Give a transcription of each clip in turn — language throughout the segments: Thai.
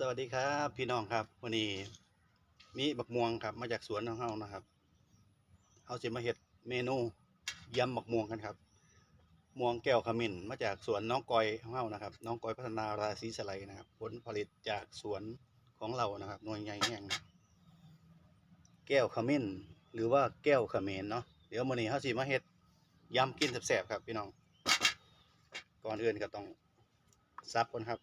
สวัสดีครับพี่น้องครับวันนี้มีบักม่วงครับมาจากสวนของเฮานะครับเฮาสิมาเฮ็ดเมนูยำบักม่วงกันครับม่วงแก้วขมิ้นมาจากสวนน้องกอยของเฮานะครับ น้องกอยพัฒนาราศีสไลนะครับ ผลผลิตจากสวนของเรานะครับหน่วยใหญ่แห่งแก้วขมิ้น หรือว่าแก้วขมรเนาะเดี๋ยวมื้อนี้เฮาสิมาเฮ็ดยำกินแซ่บๆครับพี่น้องก่อนอื่นก็ต้องซับก่อนครับ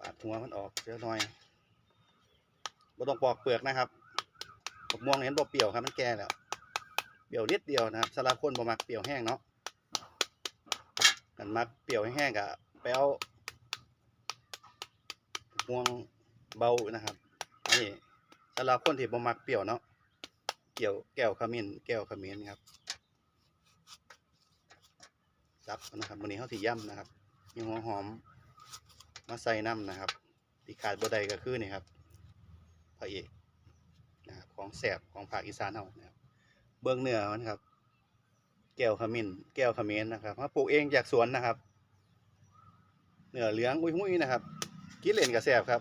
ปาดหัวมันออกเยอะหน่อยบ่ต้องปอกเปลือกนะครับบักม่วงเห็นบ่เปรี้ยวครับมันแก่แล้ว เปรี้ยวนิดเดียวนะครับสำหรับคนบ่มักเปรี้ยวแห้งเนาะกันมักเปรี้ยวแห้งๆก็ไปเอาม่วงเบานะครับนี่สำหรับคนที่บ่มักเปรี้ยวเนาะเกี่ยวแก้วขมิ้นแก้วขมิ้นครับซับนะครับวันนี้เฮาสิย่ำนะครับมีหัวหอม มาใส่น้ำนะครับที่ขาดบ่ได้ก็คือนี่ครับพระเอกนะครับของแสบของภาคอีสานเฮานะครับ เบื้องเหนือมันครับ แก้วขมิ้น แก้วขมิ้นนะครับมาปลูกเองจากสวนนะครับ เหนือเหลืองอุ้ยหุ้ยนะครับกินเล่นก็แซ่บครับ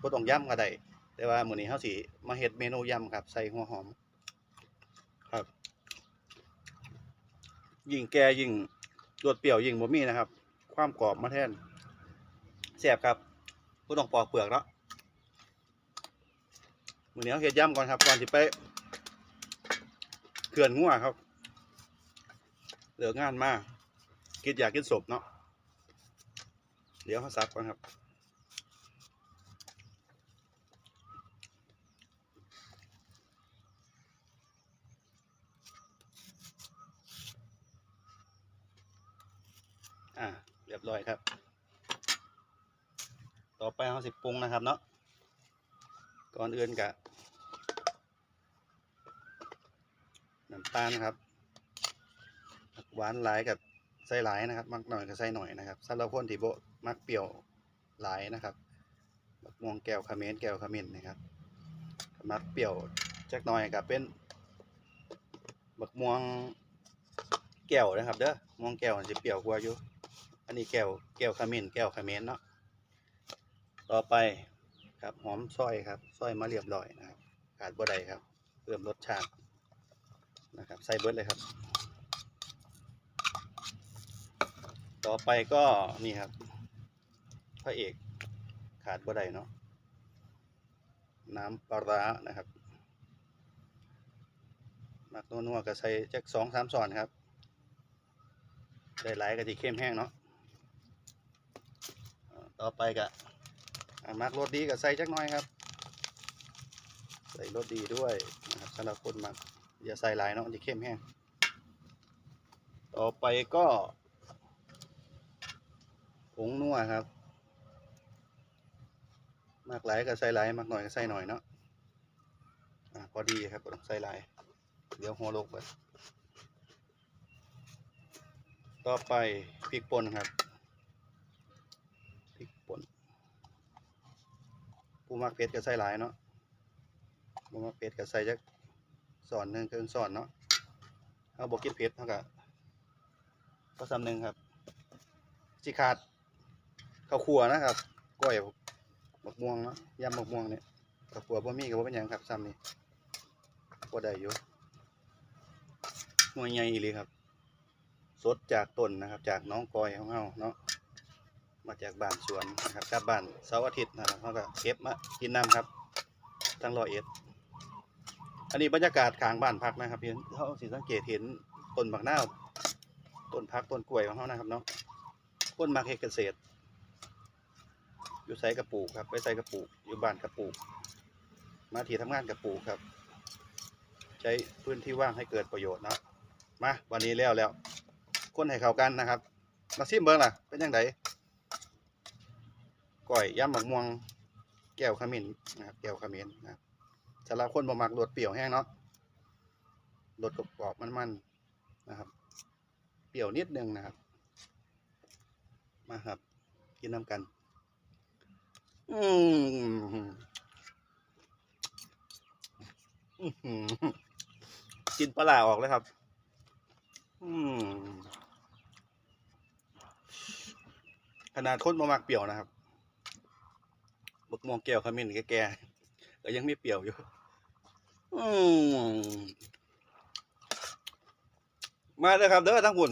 บ่ต้องย่ำก็ได้แต่ว่ามื้อนี้เฮาสิมาเฮ็ดเมนูยำครับ ใส่หัวหอม ครับ ยิ่งแก่ยิ่งรสเปรี้ยวยิ่งบ่มีนะครับ ความกรอบมาแทน แซ่บครับบ่ต้องปอกเปลือกเนาะมื้อนี้เอาเฮ็ดย่ำก่อนครับก่อนสิไปเขื่อนงัวครับ เหลืองานมาคิดอยากกินศพเนาะเดี๋ยวเขาซับก่อนครับอ่าเรียบร้อยครับ ต่อไปเราสิปรุงนะครับเนาะก่อนอื่นกะน้ำตาลครับหวานหลายกับใส่หลายนะครับ มักหน่อยก็ใส่หน่อยนะครับสำหรับคนที่โบมักเปรี้ยวหลายนะครับบักม่วงแก้วขมิ้นแก้วขมิ้นนะครับมักเปรี้ยวจักหน่อยกับเป็นบักม่วงแก้วนะครับเด้อม่วงแก้วมันจะเปรี้ยวกว่าอยู่ อันนี้แก้วแก้วขมิ้นแก้วขมิ้นเนาะ ต่อไปครับหอมซอยครับซอยมาเรียบร้อยนะครับขาดบ่ได้ครับเพิ่มรสชาตินะครับใส่เบิร์ดเลยครับ ต่อไปก็นี่ครับพระเอกขาดบ่ได้เนาะน้ำปลาร้านะครับมักนัวๆก็ใส่จักสองสามส่อนครับ ได้หลายกะทิเข้มแห้งเนาะต่อไปก็อ่า มักรสดีก็ใส่จักหน่อยครับ ใส่รสดีด้วยนะครับสำหรับคนมักอย่าใส่หลายเนาะจะเข้มแห้งต่อไปก็ผงนัวครับ มากหลายก็ใส่หลายมากหน่อยก็ใส่หน่อยเนาะอ่าพอดีครับใส่หลาย เดี๋ยวหัวโลกไปต่อไปพริกป่นครับ พริกป่น ผู้มักเผ็ดก็ใส่หลายเนาะผู้มักเผ็ดก็ใส่จักสอนหนึ่งครึ่งสอนเนาะเอาบอกกินเผ็ดเท่ากับก็ซ้ำหนึ่งครับสิขาดข้าวคั่วนะครับก้อยบักม่วงเนาะยำบักม่วงเนี่ยข้าวคั่วบ่มีก็บ่เป็นหยังครับซ้ำนี่บ่ได้อยู่หน่วยใหญ่อีหลีครับ สดจากต้นนะครับ จากน้องก้อยของเฮาเนาะ มาจากบ้านสวนนะครับกลับบ้านเสาร์อาทิตย์นะครับเขาก็เก็บมากินน้ำครับทั้งร้อยเอ็ดอันนี้บรรยากาศข้างบ้านพักนะครับเห็นเขาสิสังเกตเห็นต้นบักนาวต้นพักต้นกล้วยของเขานะครับเนาะคนมักเฮ็ดเกษตร อยู่ใส่กระปูกครับไปใส่กระปูกอยู่บ้านกระปูกมาที่ทำงานกระปูกครับ ใช้พื้นที่ว่างให้เกิดประโยชน์เนาะมาวันนี้แล้วแล้วคนให้เข้ากันนะครับ มาซิมเบิ่งล่ะ เป็นยังไง ก้อยยำหมักม่วง แก้วขมิ้นนะครับ แก้วขมิ้นนะครับสำหรับคนบ่มักรสเปรี้ยวแห้งเนาะรสกรอบๆมันๆนะครับ เปรี้ยวนิดนึงนะครับ มาครับ กินน้ำกัน อืมอื้อหือกินปลาร้าออกเลยครับ อืมขนาดคนบ่มักเปรี้ยวนะครับ บักม่วงแก้วขมิ้นแก่ๆก็ยังไม่เปรี้ยวอยู่มาเลยครับเด้อทั้งคุณ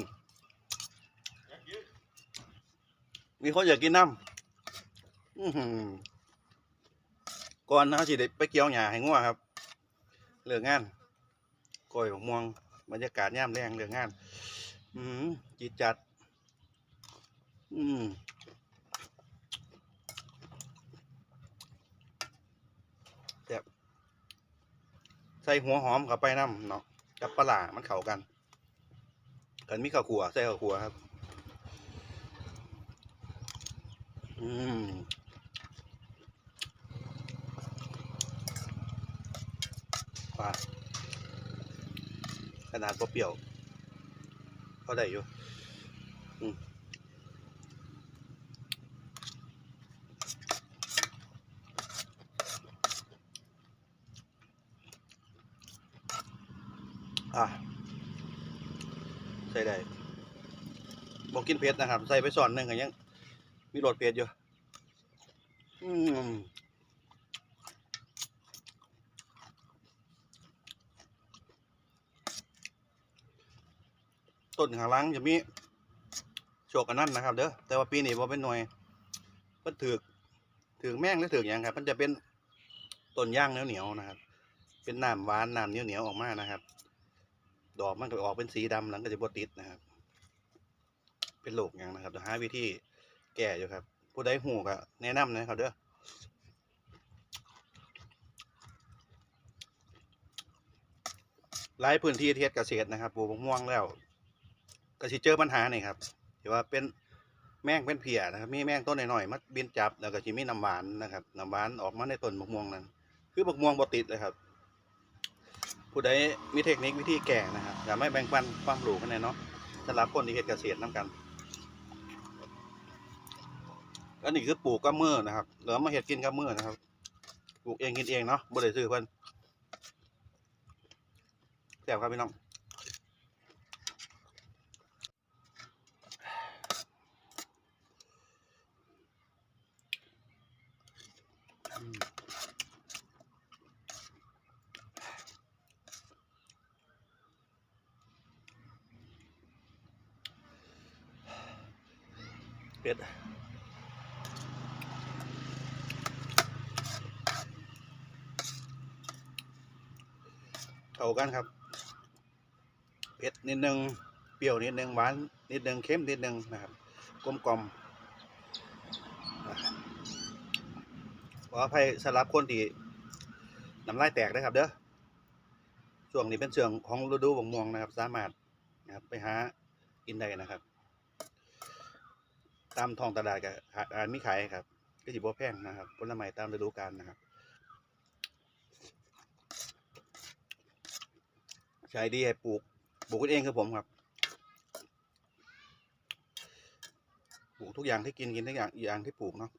มีคนอยากกินน้ำก่อนนะสิได้ไปเกี่ยวหญ้าให้งัวครับเลิกงานก้อยบักม่วงบรรยากาศย่ามแรงเลิกงาน อืมจีจัด อืม แบบใส่หัวหอมเข้าไปน้ำเนาะกับปลาร้ามันเข้ากันกันมีข้าวขัวใส่ข้าวขัวครับ อืมว่าขนาดบ่เปรี้ยวเขาได้อยู่ อืมอะ ใส่ ได้บอกกินเผ็ดนะครับ ใส่ไปส่อนหนึ่งก็ยัง มีรสเผ็ดอยู่อืมต้นข้างลังจะมีโชกอันนั้นนะครับ เด้อแต่ว่าปีนี้บ่เป็นหน่วยมันถือกถือแม่งหรือถือกหยังครับ มันจะเป็นต้นย่างเหนียวๆนะครับ เป็นน้ำหวานน้ำเหนียวๆออกมานะครับ ดอกมันก็ออกเป็นสีดำหลังก็จะบติดนะครับ เป็นโรคอย่างนะครับจะหาวิธีแก้อยู่ครับ ผู้ใดหูก็แนะนำนะครับเด้อหลายพื้นที่ที่เฮ็ดเกษตรนะครับปลูกมะม่วงแล้ว ก็สิเจอปัญหานี่ครับที่ว่าเป็นแมงเป็นเพียนะครับ มีแมงต้นหน่อยๆมาบินจับแล้วก็สิมีน้ำหวานนะครับน้ำหวานออกมาในต้นมะม่วงนั้น คือมะม่วงบ่ติดเลยครับ ผู้ใดมีเทคนิควิธีแก้นะครับอย่าไม่แบ่งปันความรู้กันแน่เนาะสำหรับคนที่เฮ็ดเกษตรนํกันอันนี้คือปลูกกับมือนะครับเหลือมาเฮ็ดกินกับมือนะครับ ปลูกเองกินเองเนาะบ่ได้ซื้อเพิ่นแซ่บครับพี่น้องอืม ผ็ดเข้ากันครับเผ็ดนิดนึง เปรี้ยวนิดนึงหวานนิดนึงเค็มนิดนึงนะครับกลมกลมขออภัยสำหรับคนที่น้ำลายแตกนะครับเด้อช่วงนี้เป็นช่วงของฤดูบงม่วงนะครับ สามารถนะครับไปหากินได้นะครับ ตามท้องตลาดกับอามีขายครับ ก็สิบ่แพงนะครับผลไม้ตามฤดูกาลนะครับใช้ดีให้ปลูกปลูกกันเองคือผมครับปลูกทุกอย่างที่กินกินทุกอย่างอย่างที่ปลูกเนาะ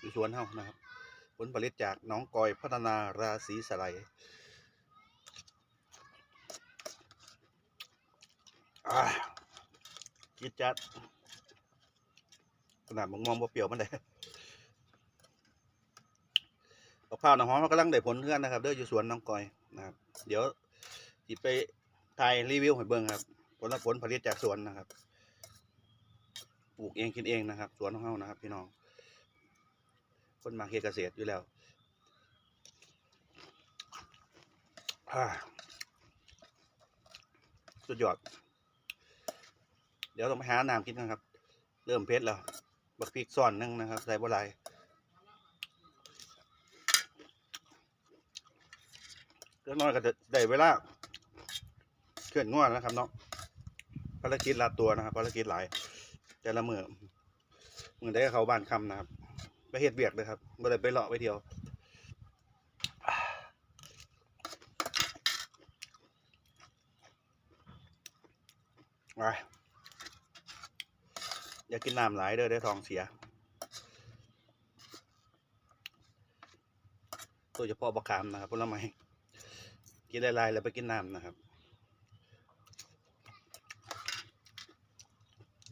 อยู่สวนเฮานะครับ ผลผลิตจากน้องกอยพัฒนาราศีสไลด์อ่าจิดจัด ขนาดมองมองบ่เปรี้ยวมันได้มะพร้าวน้ำหอมมันกำลังได้ผลเพื่อนนะครับเด้ออยู่สวนน้องกอยนะครับ เดี๋ยวสิไปถ่ายรีวิวให้เบิ่งครับ ผลผลผลิตจากสวนนะครับ ปลูกเองกินเองนะครับ สวนของเฮานะครับ พี่น้อง คนมาเฮ็ดเกษตรอยู่แล้วอ่าสุดยอด เดี๋ยวต้องไปหาน้ำกินกันครับ เริ่มเผ็ดแล้ว บักพริกซ่อนหนึงนะครับใส่บัวลายก็น้อยก็จะได้เวลาเคลื่อนง่วนนะครับเนาะภารกิจลาตัวนะครับภารกิจหลาย แต่ละมือมือได้เขาบ้านคำนะครับ ไปเฮ็ดเบียกเลยครับบ่ได้ไปเลาะไปเที่ยวไป อย่ากินน้ำหลายเด้อได้ทองเสีย ตัวเฉพาะบะขามนะครับพลไม้กินลายๆแล้วไปกินน้ำนะครับ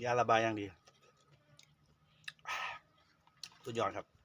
ยาระบายอย่างดีสุดยอดครับ